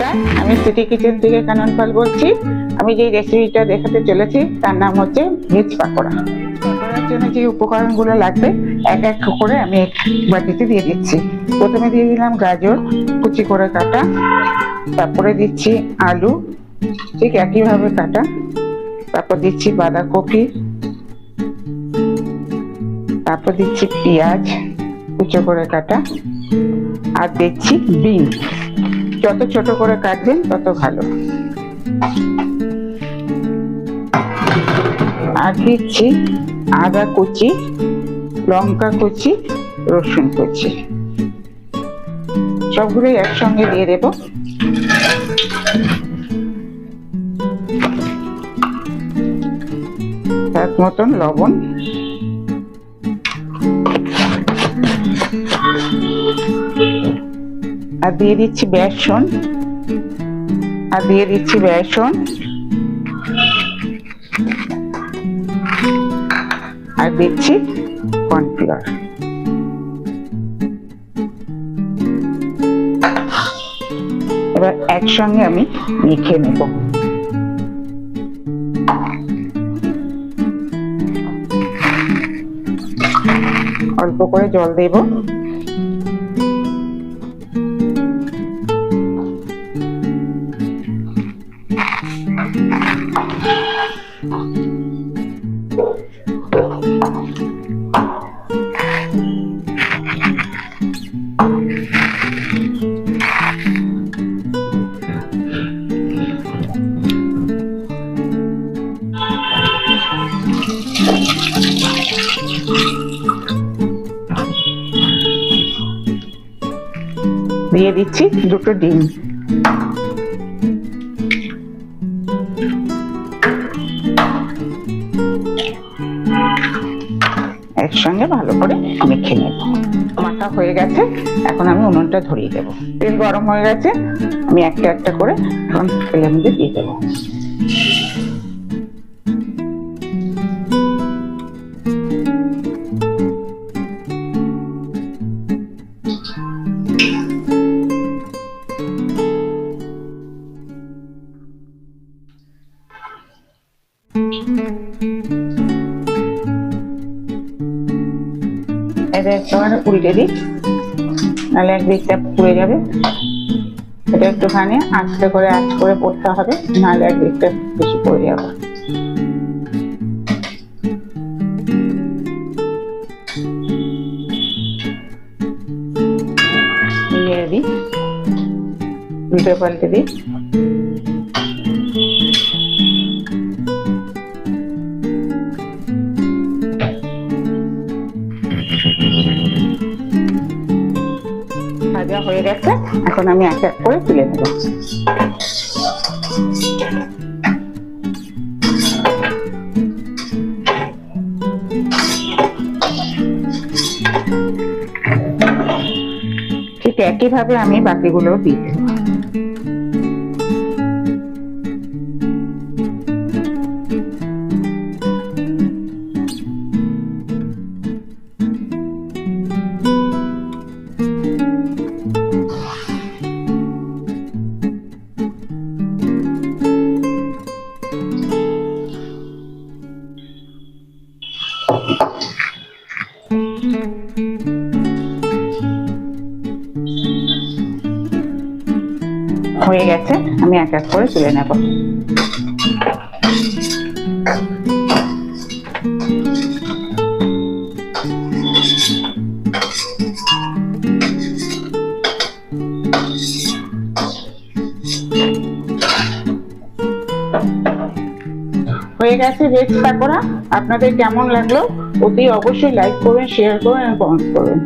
নমস্কার, আমি city kitchen থেকে কানন পাল বলছি। আমি যে রেসিপিটা দেখাতে চলেছি, তার নাম হচ্ছে ভেজ পাকোড়া। পাকোড়ার জন্য যে উপকরণগুলো লাগবে, এক এক করে আমি এক বাটিতে দিয়ে দিচ্ছি। প্রথমে দিয়ে দিলাম গাজর, কুচি করে কাটা। তারপরে দিচ্ছি আলু, ঠিক একইভাবে কাটা। তারপর দিচ্ছি বাঁধাকপি। তারপর দিচ্ছি পেঁয়াজ, কুচো করে কাটা। আর দিচ্ছি বিন যত ছোট করে কাটবেন, তত ভালো। আর দিচ্ছি আদা কুচি, লঙ্কা কুচি, রসুন কুচি। সবগুলোই একসঙ্গে দিয়ে দেব। এক মতন লবণ। আর দিয়ে দিচ্ছি বেসন। আর দিয়ে দিচ্ছি বেসন। আর দিচ্ছি কর্নফ্লাওয়ার এবার একসঙ্গে আমি মেখে নেব। অল্প করে জল দেবো। দিয়ে দিচ্ছি দুটো ডিম। একসঙ্গে ভালো করে মেখে নেব। মাখা হয়ে গেছে এখন আমি উনুনটা ধরিয়ে দেবো। তেল গরম হয়ে গেছে আমি একটা একটা করে এখন তেলের মধ্যে দিয়ে দেবো। এটা একটুখানি উল্টে দিই। নাহলে একদিকটা পুড়ে যাবে। এটা একটুখানি আস্তে করে আস্তে করে পড়তে হবে, নাহলে একদিকটা বেশি পড়ে যাবে। উল্টে পাল্টে দিই। ভাজা হয়ে গেছে, এখন আমি এক এক করে তুলে নেব। ঠিক একইভাবে আমি বাকিগুলো দিয়ে দেবো। হয়ে গেছে, আমি এক এক করে তুলে নেব। হয়ে গেছে ভেজ পাকোড়া আপনাদের কেমন লাগল? অতি অবশ্যই লাইক করবেন শেয়ার করবেন এবং কমেন্ট করবেন